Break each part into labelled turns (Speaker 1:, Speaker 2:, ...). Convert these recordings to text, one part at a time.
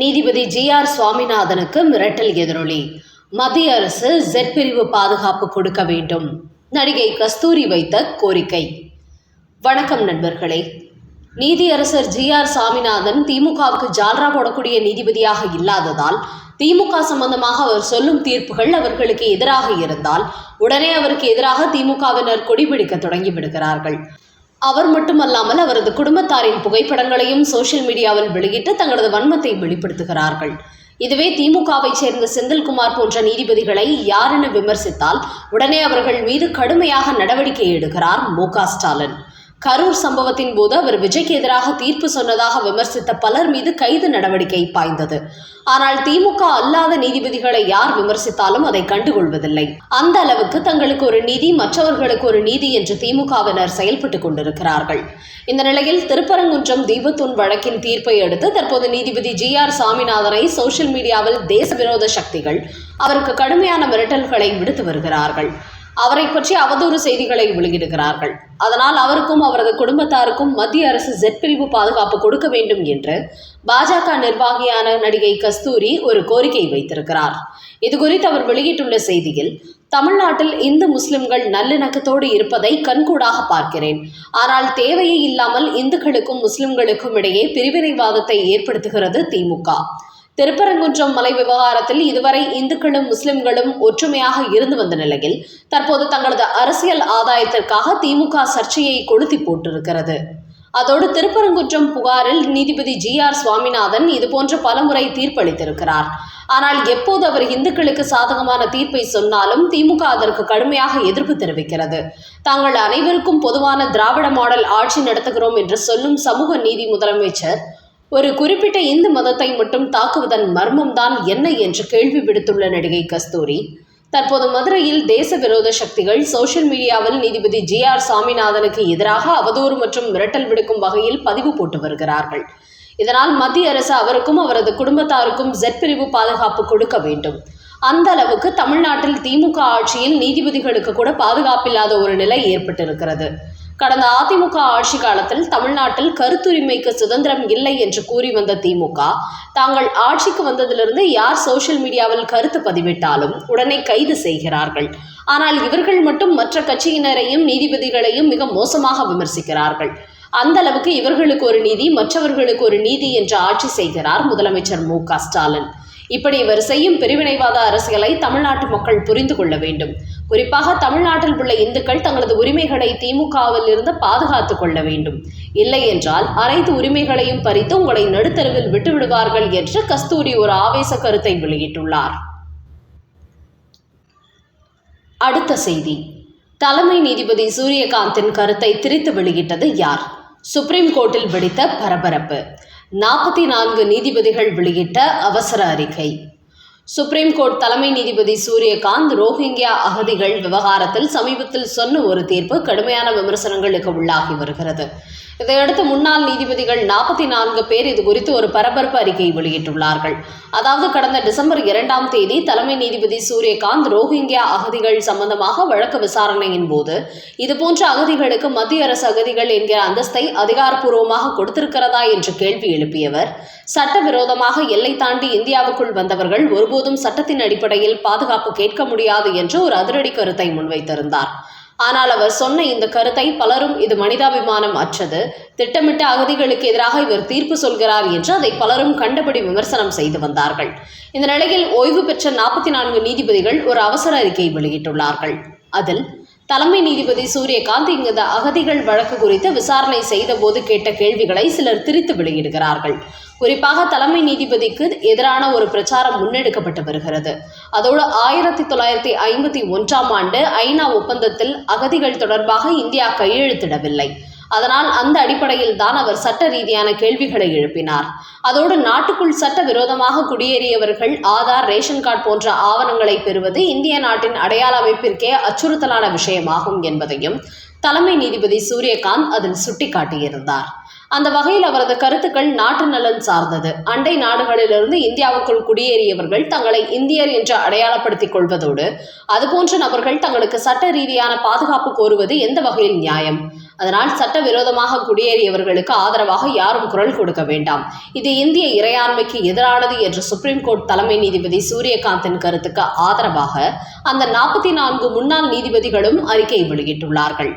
Speaker 1: நீதிபதி G R சுவாமிநாதனுக்கு மிரட்டல் எதிரொலி. மத்திய அரசு ஜெட் பிரிவு பாதுகாப்பு கொடுக்க வேண்டும். நடிகை கஸ்தூரி வைத்த கோரிக்கை. வணக்கம் நண்பர்களே. நீதியரசர் ஜி ஆர் சாமிநாதன் திமுகவுக்கு ஜால்ரா போடக்கூடிய நீதிபதியாக இல்லாததால் திமுக சம்பந்தமாக அவர் சொல்லும் தீர்ப்புகள் அவர்களுக்கு எதிராக இருந்தால் உடனே அவருக்கு எதிராக திமுகவினர் கொடிபிடிக்க தொடங்கி விடுகிறார்கள். அவர் மட்டுமல்லாமல் அவரது குடும்பத்தாரின் புகைப்படங்களையும் சோஷியல் மீடியாவில் வெளியிட்டு தங்களது வன்மத்தை வெளிப்படுத்துகிறார்கள். இதுவே திமுகவை சேர்ந்த செந்தில்குமார் போன்ற நீதிபதிகளை யாரென விமர்சித்தால் உடனே அவர்கள் மீது கடுமையாக நடவடிக்கை எடுக்கிறார் மு ஸ்டாலின். கரூர் சம்பவத்தின் போது அவர் விஜய்க்கு எதிராக தீர்ப்பு சொன்னதாக விமர்சித்த பலர் மீது கைது நடவடிக்கை பாய்ந்தது. ஆனால் திமுக அல்லாத நீதிபதிகளை யார் விமர்சித்தாலும் அதை கண்டுகொள்வதில்லை. அந்த அளவுக்கு தங்களுக்கு ஒரு நீதி மற்றவர்களுக்கு ஒரு நீதி என்று திமுகவினர் செயல்பட்டுக் கொண்டிருக்கிறார்கள். இந்த நிலையில் திருப்பரங்குன்றம் தீபத்துன் வழக்கின் தீர்ப்பை அடுத்து தற்போது நீதிபதி ஜி ஆர் சாமிநாதனை சோசியல் மீடியாவில் தேச விரோத சக்திகள் அவருக்கு கடுமையான மிரட்டல்களை விடுத்து வருகிறார்கள். அவரை பற்றி அவதூறு செய்திகளை வெளியிடுகிறார்கள். அதனால் அவருக்கும் அவரது குடும்பத்தாருக்கும் மத்திய அரசு ஜெட் பிரிவு பாதுகாப்பு கொடுக்க வேண்டும் என்று பாஜக நிர்வாகியான நடிகை கஸ்தூரி ஒரு கோரிக்கை வைத்திருக்கிறார். இது குறித்து அவர் வெளியிட்டுள்ள செய்தியில் தமிழ்நாட்டில் இந்து முஸ்லிம்கள் நல்லிணக்கத்தோடு இருப்பதை கண்கூடாக பார்க்கிறேன். ஆனால் தேவையே இல்லாமல் இந்துக்களுக்கும் முஸ்லிம்களுக்கும் இடையே பிரிவினைவாதத்தை ஏற்படுத்துகிறது திமுக திருப்பரங்குன்றம் மலை விவகாரத்தில் இதுவரை இந்துக்களும் முஸ்லிம்களும் ஒற்றுமையாக இருந்து வந்த நிலையில் தற்போது தங்களது அரசியல் ஆதாயத்திற்காக திமுக சர்ச்சையை கொளுத்தி போட்டிருக்கிறது. அதோடு திருப்பரங்குன்றம் புகாரில் நீதிபதி ஜி ஆர் சுவாமிநாதன் இதுபோன்ற பலமுறை தீர்ப்பளித்திருக்கிறார். ஆனால் எப்போது அவர் இந்துக்களுக்கு சாதகமான தீர்ப்பை சொன்னாலும் திமுக அதற்கு கடுமையாக எதிர்ப்பு தெரிவிக்கிறது. தாங்கள் அனைவருக்கும் பொதுவான திராவிட மாடல் ஆட்சி நடத்துகிறோம் என்று சொல்லும் சமூக நீதி முதலமைச்சர் ஒரு குறிப்பிட்ட இந்து மதத்தை மட்டும் தாக்குவதன் மர்மம்தான் என்ன என்று கேள்வி விடுத்துள்ள நடிகை கஸ்தூரி தற்போது மதுரையில் தேச விரோத சக்திகள் சோசியல் மீடியாவில் நீதிபதி ஜி ஆர் சாமிநாதனுக்கு எதிராக அவதூறு மற்றும் மிரட்டல் விடுக்கும் வகையில் பதிவு போட்டு வருகிறார்கள். இதனால் மத்திய அரசு அவருக்கும் அவரது குடும்பத்தாருக்கும் ஜெட் பிரிவு பாதுகாப்பு கொடுக்க வேண்டும். அந்த அளவுக்கு தமிழ்நாட்டில் திமுக ஆட்சியில் நீதிபதிகளுக்கு கூட பாதுகாப்பில்லாத ஒரு நிலை ஏற்பட்டிருக்கிறது. கடந்த அதிமுக ஆட்சி காலத்தில் தமிழ்நாட்டில் கருத்துரிமைக்கு சுதந்திரம் இல்லை என்று கூறி வந்த திமுக தாங்கள் ஆட்சிக்கு வந்ததிலிருந்து யார் சோஷியல் மீடியாவில் கருத்து பதிவிட்டாலும் உடனே கைது செய்கிறார்கள். ஆனால் இவர்கள் மட்டும் மற்ற கட்சியினரையும் நீதிபதிகளையும் மிக மோசமாக விமர்சிக்கிறார்கள். அந்த அளவுக்கு இவர்களுக்கு ஒரு நீதி மற்றவர்களுக்கு ஒரு நீதி என்று ஆட்சி செய்கிறார் முதலமைச்சர் மு க ஸ்டாலின். இப்படி இவர் செய்யும் பிரிவினைவாத அரசியலை தமிழ்நாட்டு மக்கள் புரிந்து கொள்ள வேண்டும். குறிப்பாக தமிழ்நாட்டில் உள்ள இந்துக்கள் தங்களது உரிமைகளை திமுகவில் இருந்து பாதுகாத்துக் கொள்ள வேண்டும். இல்லை என்றால் அனைத்து உரிமைகளையும் பறித்து உங்களை நடுத்தருவில் விட்டுவிடுவார்கள் என்று கஸ்தூரி ஒரு ஆவேச கருத்தை வெளியிட்டுள்ளார். அடுத்த செய்தி. தலைமை நீதிபதி சூரியகாந்தின் கருத்தை திரித்து வெளியிட்டது யார்? சுப்ரீம் கோர்ட்டில் வெடித்த பரபரப்பு. நாற்பத்தி நான்கு நீதிபதிகள் வெளியிட்ட அவசர அறிக்கை. சுப்ரீம் கோர்ட் தலைமை நீதிபதி சூரியகாந்த் ரோஹிங்கியா அகதிகள் விவகாரத்தில் சமீபத்தில் சொன்ன ஒரு தீர்ப்பு கடுமையான விமர்சனங்களுக்கு உள்ளாகி வருகிறது. இதையடுத்து முன்னாள் நீதிபதிகள் நாற்பத்தி நான்கு பேர் இது குறித்து ஒரு பரபரப்பு அறிக்கை வெளியிட்டுள்ளார்கள். அதாவது கடந்த டிசம்பர் இரண்டாம் தேதி தலைமை நீதிபதி சூரியகாந்த் ரோஹிங்கியா அகதிகள் சம்பந்தமாக வழக்கு விசாரணையின் போது இதுபோன்ற அகதிகளுக்கு மத்திய அரசு அகதிகள் என்கிற அந்தஸ்தை அதிகாரப்பூர்வமாக கொடுத்திருக்கிறதா என்று கேள்வி எழுப்பியவர். சட்டவிரோதமாக எல்லை தாண்டி இந்தியாவுக்குள் வந்தவர்கள் ஒருபோதும் சட்டத்தின் அடிப்படையில் பாதுகாப்பு கேட்க முடியாது என்று ஒரு அதிரடி கருத்தை முன்வைத்திருந்தார். ஆனால் அவர் சொன்ன இந்த கருத்தை பலரும் இது மனிதாபிமானம் அற்றது. திட்டமிட்ட அகதிகளுக்கு எதிராக இவர் தீர்ப்பு சொல்கிறார் என்று அதை பலரும் கண்டபடி விமர்சனம் செய்து வந்தார்கள். இந்த நிலையில் ஓய்வு பெற்ற நாற்பத்தி நான்கு நீதிபதிகள் ஒரு அவசர அறிக்கை வெளியிட்டுள்ளார்கள். அதில் தலைமை நீதிபதி சூரியகாந்த் இந்த அகதிகள் வழக்கு குறித்து விசாரணை செய்த போது கேட்ட கேள்விகளை சிலர் திரித்து வெளியிடுகிறார்கள். குறிப்பாக தலைமை நீதிபதிக்கு எதிரான ஒரு பிரச்சாரம் முன்னெடுக்கப்பட்டு வருகிறது. அதோடு ஆயிரத்தி தொள்ளாயிரத்தி ஐம்பத்தி ஒன்றாம் ஆண்டு ஐநா ஒப்பந்தத்தில் அகதிகள் தொடர்பாக இந்தியா கையெழுத்திடவில்லை. அதனால் அந்த அடிப்படையில் தான் அவர் சட்ட ரீதியான கேள்விகளை எழுப்பினார். அதோடு நாட்டுக்குள் சட்ட விரோதமாக குடியேறியவர்கள் ஆதார் ரேஷன் கார்டு போன்ற ஆவணங்களை பெறுவது இந்திய நாட்டின் அடையாள அமைப்பிற்கே அச்சுறுத்தலான விஷயமாகும் என்பதையும் தலைமை நீதிபதி சூரியகாந்த் அதில் சுட்டிக்காட்டியிருந்தார். அந்த வகையில் அவரது கருத்துக்கள் நாட்டு நலன் சார்ந்தது. அண்டை நாடுகளிலிருந்து இந்தியாவுக்குள் குடியேறியவர்கள் தங்களை இந்தியர் என்று அடையாளப்படுத்திக் கொள்வதோடு அதுபோன்ற நபர்கள் தங்களுக்கு சட்ட ரீதியான பாதுகாப்பு கோருவது எந்த வகையில் நியாயம்? அதனால் சட்டவிரோதமாக குடியேறியவர்களுக்கு ஆதரவாக யாரும் குரல் கொடுக்க வேண்டாம். இது இந்திய இறையாண்மைக்கு எதிரானது என்ற சுப்ரீம் கோர்ட் தலைமை நீதிபதி சூரியகாந்தின் கருத்துக்கு ஆதரவாக அந்த நாற்பத்தி நான்கு முன்னாள் நீதிபதிகளும் அறிக்கை வெளியிட்டுள்ளார்கள்.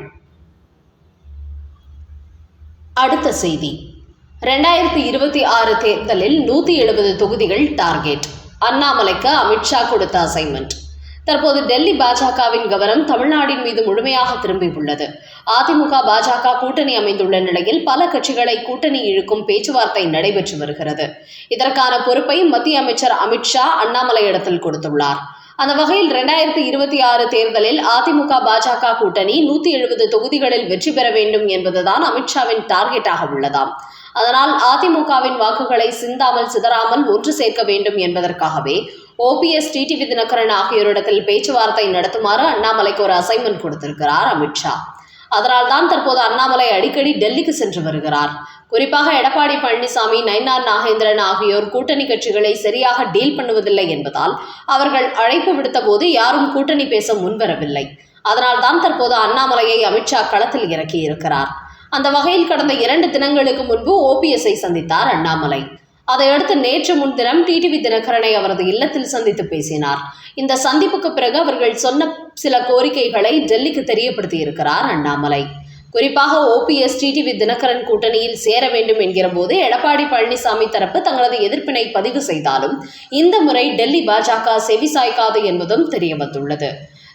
Speaker 1: அடுத்த செய்தி. ரெண்டாயிரத்தி இருபத்தி ஆறு தேர்தலில் நூற்றி எழுபது தொகுதிகள் டார்கெட். அண்ணாமலைக்கு அமித்ஷா கொடுத்த அசைன்மெண்ட் தற்போது டெல்லி பாஜகவின் கவனம் தமிழ்நாட்டின் மீது முழுமையாக திரும்பியுள்ளது அதிமுக பாஜக கூட்டணி அமைந்துள்ள நிலையில் பல கட்சிகளை கூட்டணி இழுக்கும் பேச்சுவார்த்தை நடைபெற்று வருகிறது. இதற்கான பொறுப்பை மத்திய அமைச்சர் அமித்ஷா அண்ணாமலையிடத்தில் கொடுத்துள்ளார். அந்த வகையில் இரண்டாயிரத்தி இருபத்தி ஆறு தேர்தலில் அதிமுக பாஜக கூட்டணி நூத்தி எழுபது தொகுதிகளில் வெற்றி பெற வேண்டும் என்பதுதான் அமித்ஷாவின் டார்கெட்டாக உள்ளதாம். அதனால் அதிமுகவின் வாக்குகளை சிந்தாமல் சிதறாமல் ஒன்று சேர்க்க வேண்டும் என்பதற்காகவே ஓபிஎஸ் டிடிவி தினகரன் ஆகியோரிடத்தில் பேச்சுவார்த்தை நடத்துமாறு அண்ணாமலைக்கு ஒரு அசைன்மெண்ட் கொடுத்திருக்கிறார் அமித்ஷா அதனால் தான் தற்போது அண்ணாமலை அடிக்கடி டெல்லிக்கு சென்று வருகிறார். குறிப்பாக எடப்பாடி பழனிசாமி நயினார் நாகேந்திரன் ஆகியோர் கூட்டணி கட்சிகளை சரியாக டீல் பண்ணுவதில்லை என்பதால் அவர்கள் அழைப்பு விடுத்த போது யாரும் கூட்டணி பேச முன்வரவில்லை. அதனால்தான் தற்போது அண்ணாமலையை அமித்ஷா களத்தில் இறக்கியிருக்கிறார். அந்த வகையில் கடந்த இரண்டு தினங்களுக்கு முன்பு ஓபிஎஸ்ஐ சந்தித்தார் அண்ணாமலை. அதையடுத்து நேற்று முன்தினம் டிடிவி தினகரனை அவரது இல்லத்தில் சந்தித்து பேசினார். இந்த சந்திப்புக்கு பிறகு அவர்கள் சொன்ன சில கோரிக்கைகளை டெல்லிக்கு தெரியப்படுத்தி இருக்கிறார் அண்ணாமலை. குறிப்பாக ஓபிஎஸ் டிடிவி தினகரன் கூட்டணியில் சேர வேண்டும் என்கிற போது எடப்பாடி பழனிசாமி தரப்பு தங்களது எதிர்ப்பினை பதிவு செய்தாலும் இந்த முறை டெல்லி பாஜக செவிசாய்க்காது என்பதும் தெரியவந்துள்ளது.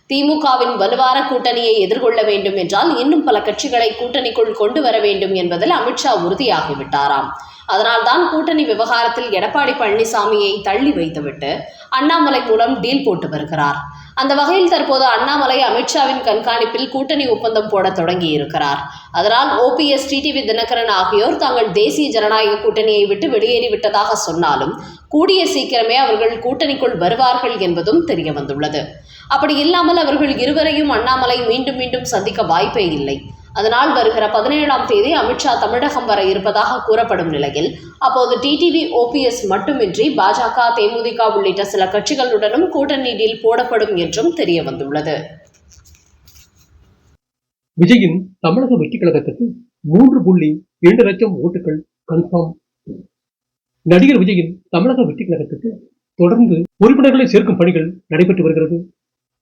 Speaker 1: திமுகவின் வலுவான கூட்டணியை எதிர்கொள்ள வேண்டும் என்றால் இன்னும் பல கட்சிகளை கூட்டணிக்குள் கொண்டு வர வேண்டும் என்பதில் அமித்ஷா உறுதியாகிவிட்டாராம். அதனால்தான் கூட்டணி விவகாரத்தில் எடப்பாடி பழனிசாமியை தள்ளி வைத்துவிட்டு அண்ணாமலை மூலம் டீல் போட்டு வருகிறார். அந்த வகையில் தற்போது அண்ணாமலை அமித்ஷாவின் கண்காணிப்பில் கூட்டணி ஒப்பந்தம் போட தொடங்கி இருக்கிறார் அதனால் ஓபிஎஸ் டிடிவி தினகரன் ஆகியோர் தாங்கள் தேசிய ஜனநாயக கூட்டணியை விட்டு வெளியேறிவிட்டதாக சொன்னாலும் கூடிய சீக்கிரமே அவர்கள் கூட்டணிக்குள் வருவார்கள் என்பதும் தெரிய வந்துள்ளது. அப்படி இல்லாமல் அவர்கள் இருவரையும் அண்ணாமலை மீண்டும் மீண்டும் சந்திக்க வாய்ப்பே இல்லை. அதனால் வருகிற பதினேழாம் தேதி அமித்ஷா தமிழகம் வர இருப்பதாக கூறப்படும் நிலையில் அப்போது டிடிவி ஓபிஎஸ் மட்டுமின்றி பாஜக தேமுதிக உள்ளிட்ட சில கட்சிகளுடனும் கூட்டணி டீல் போடப்படும் என்றும் தெரிய வந்துள்ளது.
Speaker 2: விஜயின் தமிழக வெற்றி கழகத்துக்கு மூன்று புள்ளி இரண்டு லட்சம் ஓட்டுகள் கன்ஃபார்ம் நடிகர் விஜயின் தமிழக வெற்றி கழகத்துக்கு தொடர்ந்து உறுப்பினர்களை சேர்க்கும் பணிகள் நடைபெற்று வருகிறது.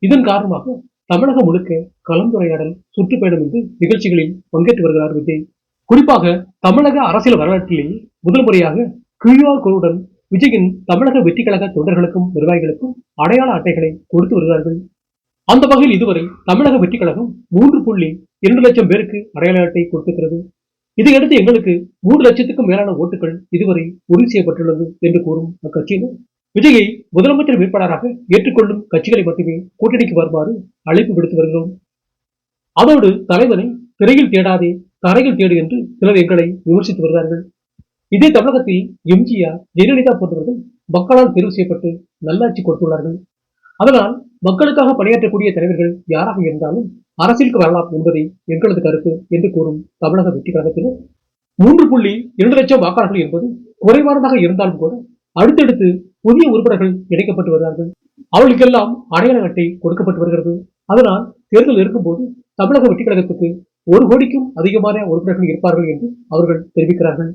Speaker 2: இதன் காரணமாக தமிழகம் முழுக்க கலந்துரையாடல் சுற்றுப்பயணம் என்று நிகழ்ச்சிகளில் பங்கேற்று வருகிறார் விஜய். குறிப்பாக தமிழக அரசியல் வரலாற்றிலேயே முதல் முறையாக கியூஆர் கோடுடன் விஜயின் தமிழக வெற்றி கழக தொண்டர்களுக்கும் நிர்வாகிகளுக்கும் அடையாள அட்டைகளை கொடுத்து வருகிறார்கள். அந்த வகையில் இதுவரை தமிழக வெற்றி கழகம் மூன்று புள்ளி இரண்டு லட்சம் பேருக்கு அடையாள அட்டை கொடுத்திருக்கிறது. இதையடுத்து எங்களுக்கு மூன்று லட்சத்துக்கும் மேலான ஓட்டுகள் இதுவரை உறுதி செய்யப்பட்டுள்ளது என்று கூறும் அக்கட்சியினர். விஜயை முதலமைச்சர் வேட்பாளராக ஏற்றுக்கொள்ளும் கட்சிகளை மட்டுமே கூட்டணிக்கு வருமாறு அழைப்பு விடுத்து வருகிறோம். அதோடு தலைவனை திரையில் தேடாதே தரையில் தேடு என்று சிலர் எங்களை விமர்சித்து வருகிறார்கள். இதே தமிழகத்தில் எம்ஜிஆர் ஜெயலலிதா போன்றவர்கள் மக்களால் தேர்வு செய்யப்பட்டு நல்லாட்சி கொடுத்துள்ளார்கள். அதனால் மக்களுக்காக பணியாற்றக்கூடிய தலைவர்கள் யாராக இருந்தாலும் அரசியலுக்கு வரலாம் என்பதை எங்களது கருத்து என்று கூறும் தமிழக வெற்றி கழகத்தினர். மூன்று புள்ளி இரண்டு லட்சம் வாக்காளர்கள் என்பது குறைவானதாக இருந்தாலும் கூட அடுத்தடுத்து புதிய உறுப்பினர்கள் இணைக்கப்பட்டு வருகிறார்கள். அவர்களுக்கெல்லாம் அடையாள அட்டை கொடுக்கப்பட்டு வருகிறது. அதனால் தேர்தல் இருக்கும்போது தமிழக வெற்றி கழகத்துக்கு ஒரு கோடிக்கும் அதிகமான உறுப்பினர்கள் இருப்பார்கள் என்று அவர்கள் தெரிவிக்கிறார்கள்.